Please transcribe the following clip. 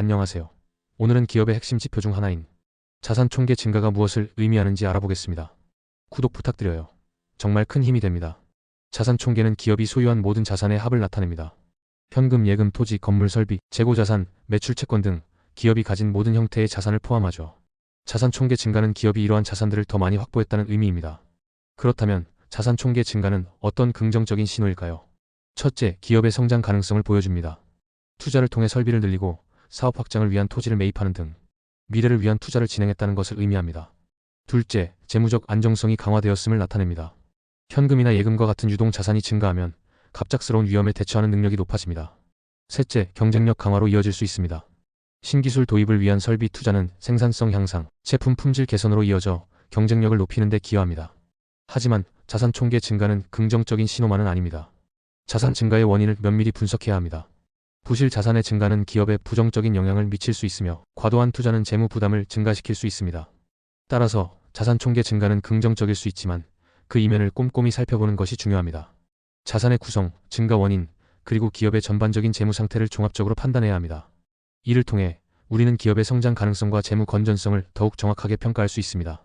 안녕하세요. 오늘은 기업의 핵심 지표 중 하나인 자산 총계 증가가 무엇을 의미하는지 알아보겠습니다. 구독 부탁드려요. 정말 큰 힘이 됩니다. 자산 총계는 기업이 소유한 모든 자산의 합을 나타냅니다. 현금, 예금, 토지, 건물, 설비, 재고 자산, 매출 채권 등 기업이 가진 모든 형태의 자산을 포함하죠. 자산 총계 증가는 기업이 이러한 자산들을 더 많이 확보했다는 의미입니다. 그렇다면 자산 총계 증가는 어떤 긍정적인 신호일까요? 첫째, 기업의 성장 가능성을 보여줍니다. 투자를 통해 설비를 늘리고 사업 확장을 위한 토지를 매입하는 등 미래를 위한 투자를 진행했다는 것을 의미합니다. 둘째, 재무적 안정성이 강화되었음을 나타냅니다. 현금이나 예금과 같은 유동 자산이 증가하면 갑작스러운 위험에 대처하는 능력이 높아집니다. 셋째, 경쟁력 강화로 이어질 수 있습니다. 신기술 도입을 위한 설비 투자는 생산성 향상, 제품 품질 개선으로 이어져 경쟁력을 높이는 데 기여합니다. 하지만 자산 총계 증가는 긍정적인 신호만은 아닙니다. 자산 증가의 원인을 면밀히 분석해야 합니다. 부실 자산의 증가는 기업에 부정적인 영향을 미칠 수 있으며 과도한 투자는 재무 부담을 증가시킬 수 있습니다. 따라서 자산 총계 증가는 긍정적일 수 있지만 그 이면을 꼼꼼히 살펴보는 것이 중요합니다. 자산의 구성, 증가 원인, 그리고 기업의 전반적인 재무 상태를 종합적으로 판단해야 합니다. 이를 통해 우리는 기업의 성장 가능성과 재무 건전성을 더욱 정확하게 평가할 수 있습니다.